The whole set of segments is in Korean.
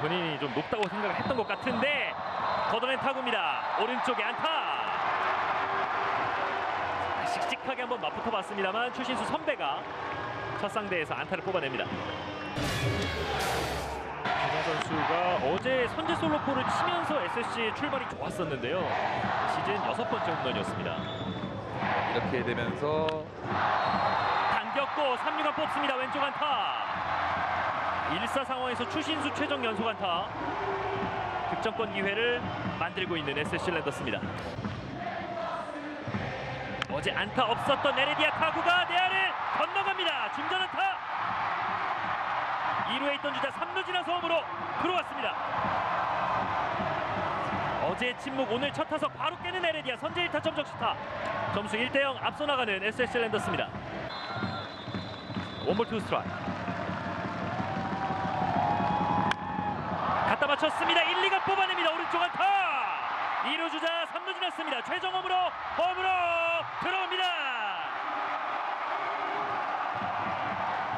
본인이 좀 높다고 생각을 했던 것 같은데 걷어낸 타구입니다. 오른쪽에 안타. 씩씩하게 한번 맞붙어 봤습니다만 추신수 선배가 첫 상대에서 안타를 뽑아냅니다. 김현 선수가 어제 선제 솔로포를 치면서 SSG 출발이 좋았었는데요. 시즌 여섯 번째 홈런이었습니다. 이렇게 되면서 당겼고 3루간 뽑습니다. 왼쪽 안타. 1사 상황에서 추신수 최종 연속 안타. 득점권 기회를 만들고 있는 SSG 랜더스입니다. 어제 안타 없었던 에레디아 카구가 내야를 건너갑니다. 중전 안타. 2루에 있던 주자 3루 지나서 홈으로 들어왔습니다. 어제의 침묵 오늘 첫 타석 바로 깨는 에레디아 선제 1타점 적시타. 점수 1대0 앞서 나가는 SSG 랜더스입니다. 원볼 투 스트라이크 갖다 맞췄습니다. 1, 2가 뽑아냅니다. 오른쪽 안타! 2루 주자 3루 지났습니다. 최종 홈으로 홈으로 들어옵니다.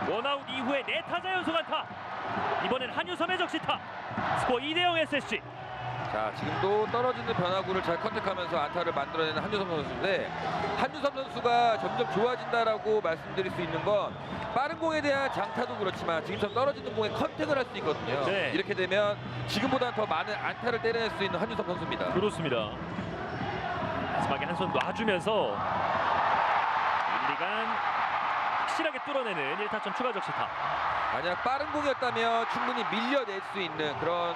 원아웃 이후에 네 타자 연속 안타. 이번엔 한유섬의 적시타. 스코어 2대0 SSG 자 지금도 떨어지는 변화구를 잘 컨택하면서 안타를 만들어내는 한유섬 선수인데 한유섬 선수가 점점 좋아진다라고 말씀드릴 수 있는 건 빠른 공에 대한 장타도 그렇지만 지금처럼 떨어지는 공에 컨택을 할 수 있거든요. 네. 이렇게 되면 지금보다 더 많은 안타를 때려낼 수 있는 한유섬 선수입니다. 그렇습니다. 마지막에 한 손 놔주면서 1, 2간 확실하게 뚫어내는 1타점 추가 적 시타. 만약 빠른 공이었다면 충분히 밀려낼 수 있는 그런